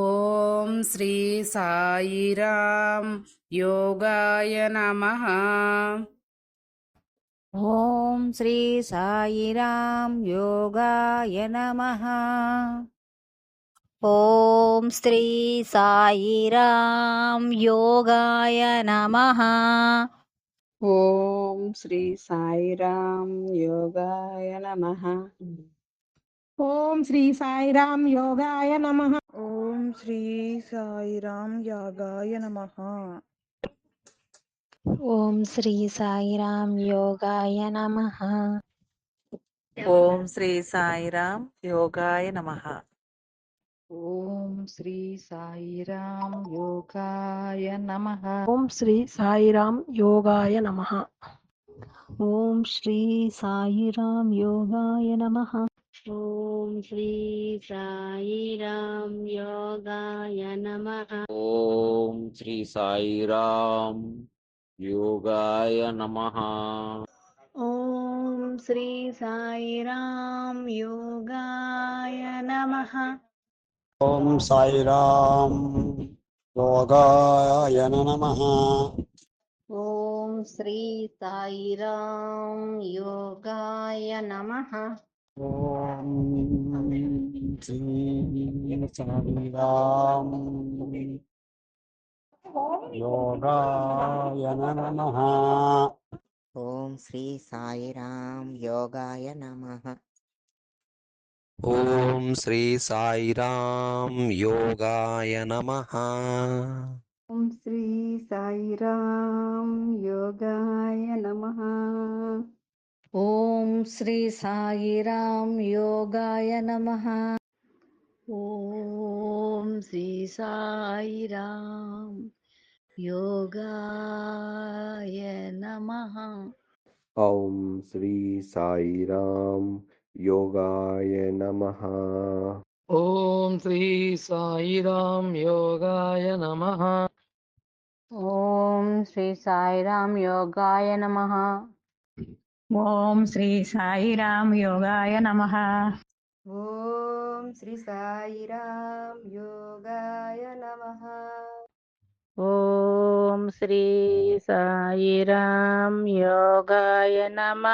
ఓం శ్రీ సాయిరాం యోగాయ నమ. ఓం శ్రీ సాయిరాం యోగాయ నమ. ఓం శ్రీ సాయిరాం యోగాయ నమ. ఓం శ్రీ సాయిరాం యోగాయ నమ. ఓం శ్రీ సాయిరాం యోగాయ నమ. ఓం శ్రీ సాయిరాం యాగాయ నమః. ఓం శ్రీ సాయిరాం యోగాయ నమ. ఓం శ్రీ సాయిరాం యోగాయ నమః. ఓం శ్రీ సాయిరాం యోగాయ నమః. ఓం శ్రీ సాయిరాం యోగాయ నమ. ఓం శ్రీ సాయిరాం యోగాయ నమ. ఓం శ్రీ సాయిరాం యోగాయ నమ ఓం శ్రీ సాయిరాం యోగాయ నమః ఓం శ్రీ సాయిరాం యోగాయ నమ ఓం సాయిరాం యోగాయ నమః ఓం శ్రీ సాయిరాం యోగాయ నమ ఓం శ్రీ సాయిరాం యోగాయ నమః. ఓం శ్రీ సాయిరాం యోగాయ నమః. ఓం శ్రీ సాయిరాం యోగాయ నమః ఓం శ్రీ సాయిరాం యోగాయ నమ. ఓం శ్రీ సాయిరాం యోగాయ నమ ఓం శ్రీ సాయిరాం యోగాయ నమ ఓం శ్రీ సాయిరాం యోగాయ నమః ఓం శ్రీ సాయిరాం యోగాయ నమః ఓం శ్రీ సాయిరాం యోగాయ నమ ఓం శ్రీ సాయిరాం యోగాయ నమ. ఓం శ్రీ సాయిరాం యోగాయ నమ. ఓం శ్రీ సాయిరాం యోగాయ నమ.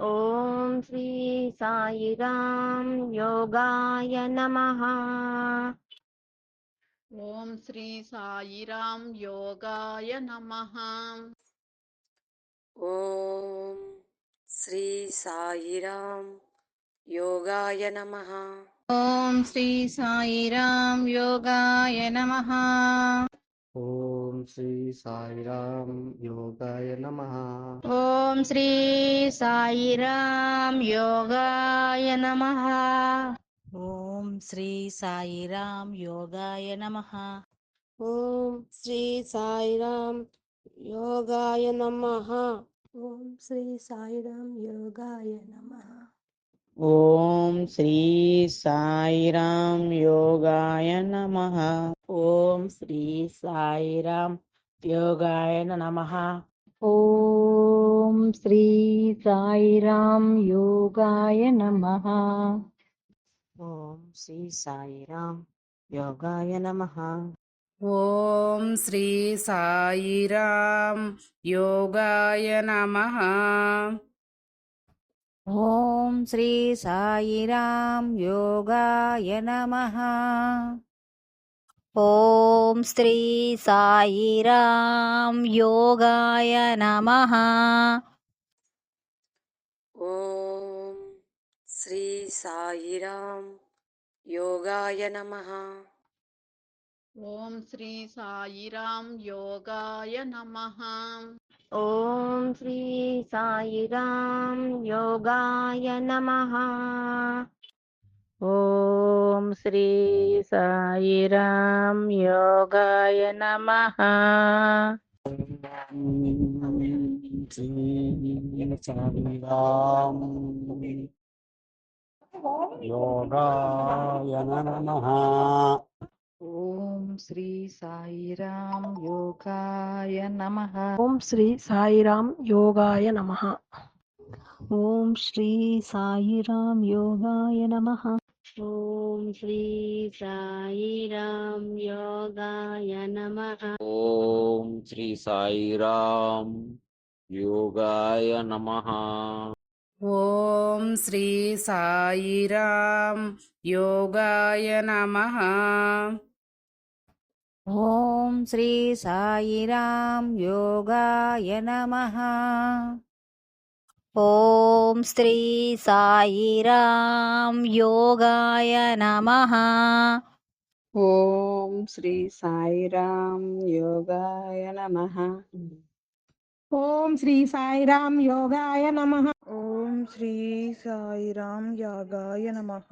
ఓం శ్రీ సాయిరాం యోగాయ నమ. ఓం శ్రీ సాయిరాం యోగాయ నమః. ఓం శ్రీ సాయిరాం యోగాయ నమ. ఓం శ్రీ సాయిరాం యోగాయ నమ. ఓం శ్రీ సాయిరాం యోగాయ నమః. ఓం శ్రీ సాయిరాం యోగాయ నమ. ఓం శ్రీ సాయిరాం యోగాయ నమ. ఓం శ్రీ సాయిరాం యోగాయ నమ. ఓం శ్రీ సాయిరాం యోగాయ నమ. ఓం శ్రీ సాయిరాం యోగాయ నమః. ఓం శ్రీ సాయిరాం యోగాయ నమః. ఓం శ్రీ సాయిరాం యోగాయ నమ. ఓం శ్రీ సాయిరాం యోగాయ నమః. ॐ श्री साईराम योगाय नमः। ॐ श्री साईराम योगाय नमः। ॐ श्री साईराम योगाय नमः। ॐ श्री साईराम योगाय नमः। ఓం శ్రీ సాయిరాం యోగాయ నమః. ఓం శ్రీ సాయిరాం యోగాయ నమ. ఓం శ్రీ సాయిరాం యోగాయ నమ. సాయిరాం యోగాయ నమః. ఓం శ్రీ సాయిరాం యోగాయ నమః. ఓం శ్రీ సాయిరాం యోగాయ నమ. ఓం శ్రీ సాయిరాం యోగాయ నమ. ఓం శ్రీ సాయిరామ్ యోగాయ నమః. ఓం శ్రీ సాయిరామ్ యోగాయ నమ. ఓం శ్రీ సాయిరామ్ యోగాయ నమః. ఓం శ్రీ సాయిరాం యోగాయ నమః. ఓం శ్రీ సాయిరాం యోగాయ నమః. ఓం శ్రీ సాయిరామ్ యోగాయ నమః. ఓం శ్రీ సాయిరాం యోగాయ నమః. ఓం శ్రీ సాయిరామ్ యాగాయ నమః.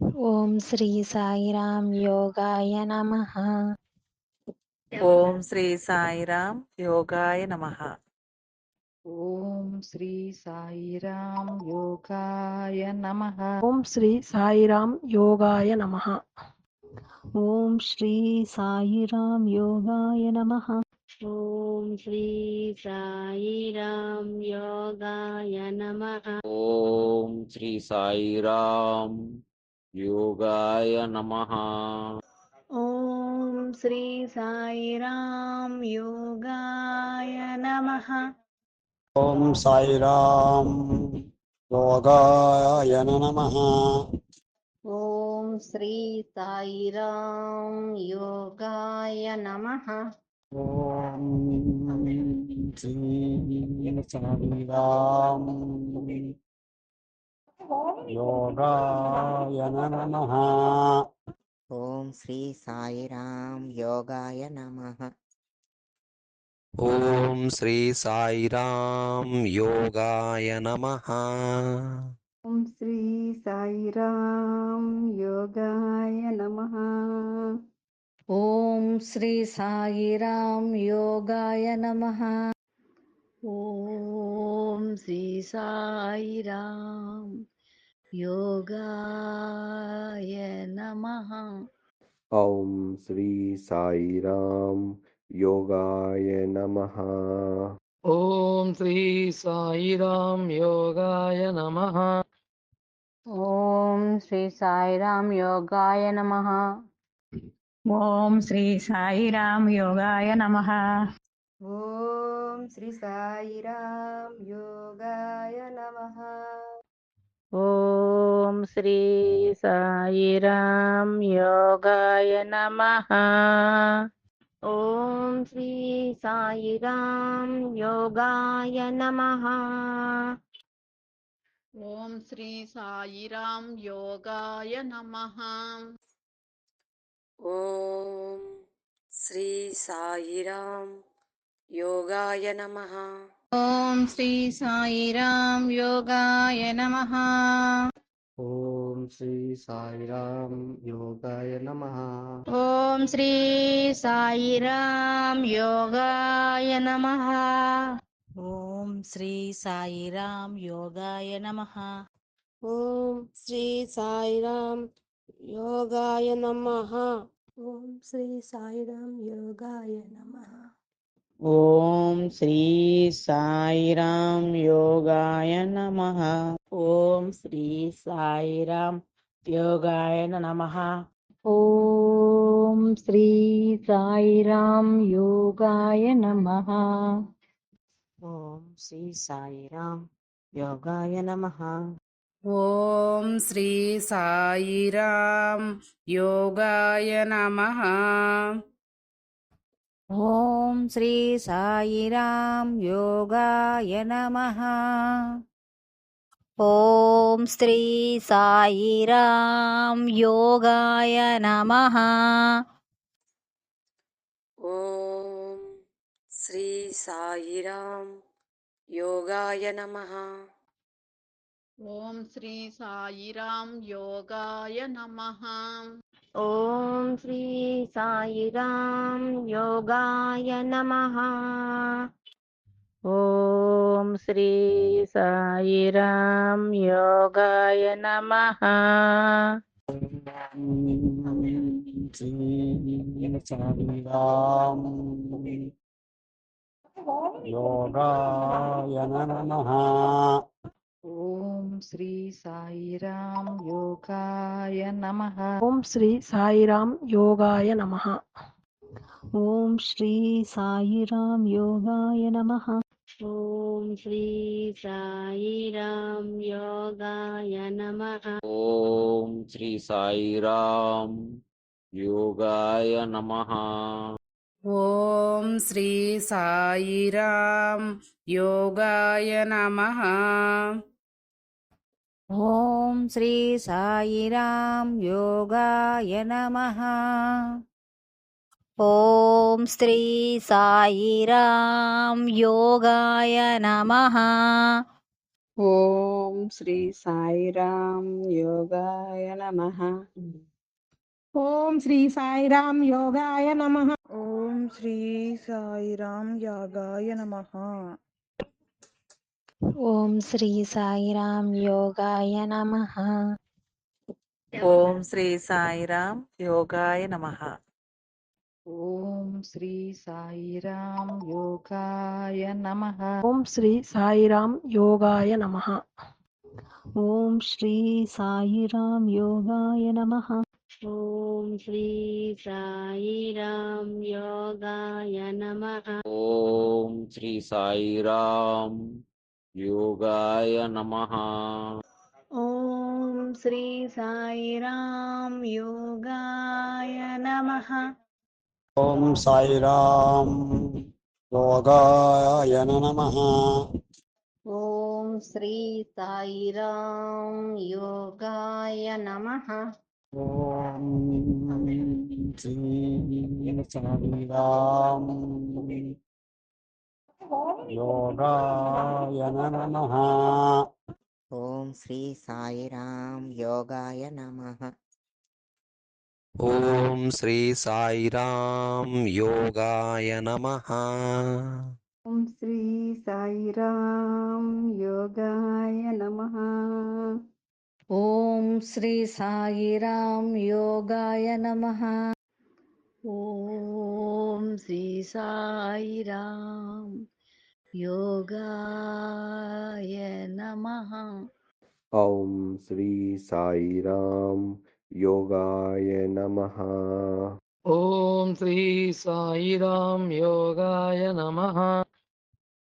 ఓం శ్రీ సాయిరాం యోగాయ నమః. ఓం శ్రీ సాయిరామ్ యోగాయ నమః. ఓం శ్రీ సాయిరాం యోగాయ నమః. ఓం శ్రీ సాయిరాం యోగాయ నమః. ఓం శ్రీ సాయిరాం యోగాయ నమః. ఓం శ్రీ సాయిరామ్ యోగాయ నమః. ఓం శ్రీ సాయిరామ్ योगाय नमः। ॐ श्री साईराम योगाय नमः। ॐ साईराम योगाय नमः। ॐ श्री साईराम योगाय नमः। ॐ श्री साईराम యోగాయ నమ. ఓం శ్రీ సాయిరాం యోగాయ నమ. ఓం శ్రీ సాయిరాం యోగాయ నమః. ఓం శ్రీ సాయిరామ్ యోగాయ నమః. ఓం శ్రీ సాయిరాం యోగాయ నమః. ఓం శ్రీ సాయిరాం యోగాయ నమః. ఓం శ్రీ సాయిరాం యోగాయ నమ. ఓం శ్రీ సాయిరామ్ యోగాయ నమః. ఓం శ్రీ సాయిరాం యోగాయ నమః. ఓం శ్రీ సాయిరాం యోగాయ నమః. ఓం శ్రీ సాయిరామ్ యోగాయ నమః. ఓం శ్రీ సాయిరాం యోగాయ నమః. ఓం శ్రీ సాయిరామ్ యోగాయ నమః. ఓం శ్రీ సాయిరామ్ యోగాయ నమః. ఓం శ్రీ సాయిరామ్ యోగాయ నమః. ఓం శ్రీ సాయిరాం యోగాయ నమః. ఓం శ్రీ సాయిరామ్ యోగాయ నమ. ఓం శ్రీ సాయిరామ్ యోగాయ నమః. ఓం శ్రీ సాయిరాం యోగాయ నమః. ఓం శ్రీ సాయిరామ్ యోగాయ నమః. ఓం శ్రీ సాయిరాం యోగాయ నమః. ఓం శ్రీ సాయిరాం యోగాయ నమః. ఓం శ్రీ సాయిరాం యోగాయ నమః. ఓం శ్రీ సాయిరాం యోగాయ నమః. ఓం శ్రీ సాయిరాం యోగాయ నమ. ఓం శ్రీ సాయిరామ్ యోగాయ నమః. श्री सायिरां योगाय नमः। ॐ सायिरां योगाय नमः। ॐ सायिरां योगाय नमः। ఓం శ్రీ సాయిరామ్ యోగాయ నమః. ఓం శ్రీ సాయిరామ్ యోగాయ నమః. ఓం శ్రీ సాయిరాం యోగాయ నమః. శ్రీ సాయిరామ్ యోగాయ నమ. ఓం శ్రీ సాయిరాం యోగాయ నమః. ఓం శ్రీ సాయిరాం యోగాయ నమ. ఓం శ్రీ సాయిరాం యోగాయ నమః. ఓం శ్రీ సాయిరాం యోగాయ నమః. ఓం శ్రీ సాయిరాం యోగాయ నమః. ఓం శ్రీ సాయిరాం యోగాయ నమః. ॐ श्री साईराम योगाय नमः ॐ श्री साईराम योगाय नमः ॐ श्री साईराम योगाय नमः ఓం శ్రీ సాయిరాం యోగాయ నమ ఓం శ్రీ సాయిరాం యాగాయ నమః ఓం శ్రీ సాయిరాం యోగాయ నమః. ఓం శ్రీ సాయిరాం యోగాయ నమః. ఓం శ్రీ సాయిరాం యోగాయ నమః. ఓం శ్రీ సాయిరాం యోగాయ నమ. ఓం శ్రీ సాయిరాం యోగాయ నమః. ఓం శ్రీ సాయిరాం యోగాయ నమః. ఓం శ్రీ సాయిరాం योगाय नमः। ॐ श्री साई योगाय नमः। ॐ साईराम योगाय नमः। ॐ श्री साई योगाय नमः। ॐ समीराम योगाय नमः ॐ श्री साईराम योगाय नमः ॐ श्री साईराम योगाय नमः ॐ श्री साईराम योगाय नमः ॐ श्री साईराम योगाय नमः ॐ श्री साईराम योगाय नमः ॐ श्री साईराम योगाय नमः ॐ श्री साईराम योगाय नमः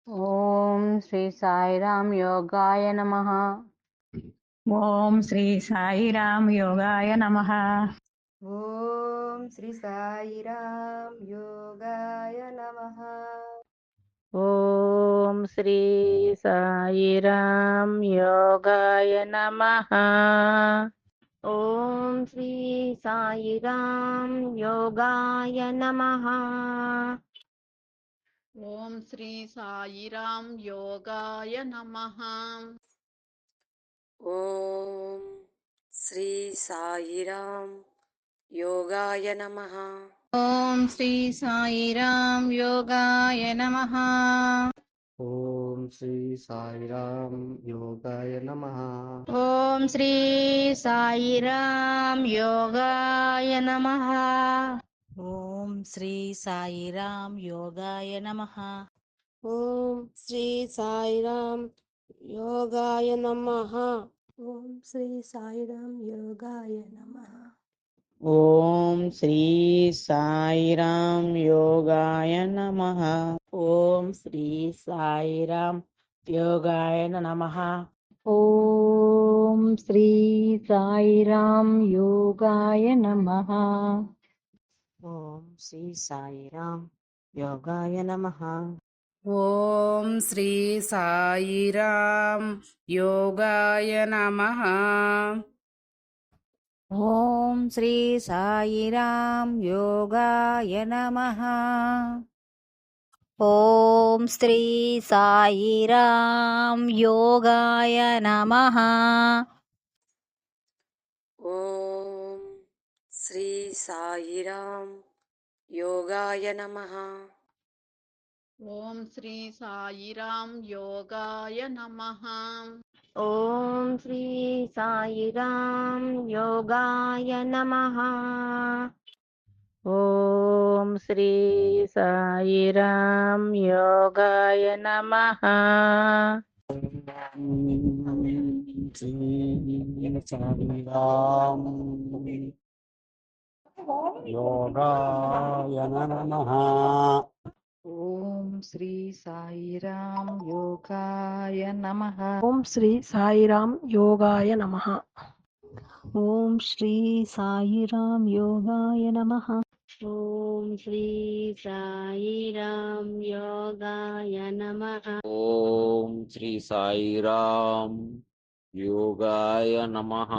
ॐ श्री साईराम योगाय नमः ఓం శ్రీ సాయిరామ్ యోగాయ నమ ఓం శ్రీ సాయిరామ్ యోగాయ నమ ॐ श्री साईराम योगाय नमः ॐ श्री साईराम योगाय नमः ॐ श्री साईराम योगाय नमः ॐ श्री साईराम योगाय नमः ఓం శ్రీ సాయిరాం యోగాయ నమః. ఓం శ్రీ సాయిరాం యోగాయ నమః. ఓం శ్రీ సాయిరాం యోగాయ నమః. ఓం శ్రీ సాయిరాం యోగాయ నమః. ఓం శ్రీ సాయిరాం యోగాయ నమః. ఓం శ్రీ సాయిరాం యోగాయ నమః. ఓం శ్రీ సాయిరాం యోగాయ నమః. ఓం శ్రీ సాయిరాం యోగాయ నమః. ఓం శ్రీ సాయిరాం యోగాయ నమః. ఓం శ్రీ సాయిరాం యోగాయ నమః. ఓం శ్రీ సాయిరాం యోగాయ నమః. ॐ श्री सायिरां योगाय नमः ॐ श्री सायिरां योगाय नमः ॐ श्री सायिरां योगाय नमः ॐ श्री सायिरां योगाय नमः ఓం శ్రీ సాయిరాం యోగాయ నమ ఓం శ్రీ సాయిరాం యోగాయ నమ యోగాయ నమ ఓం శ్రీ సాయిరాం యోగాయ నమః. ఓం శ్రీ సాయిరామ్ యోగాయ నమ. ఓం శ్రీ సాయిరాం యోగాయ నమః. ఓం శ్రీ సాయిరాం యోగాయ నమః. ఓం శ్రీ సాయిరామ్ యోగాయ నమః.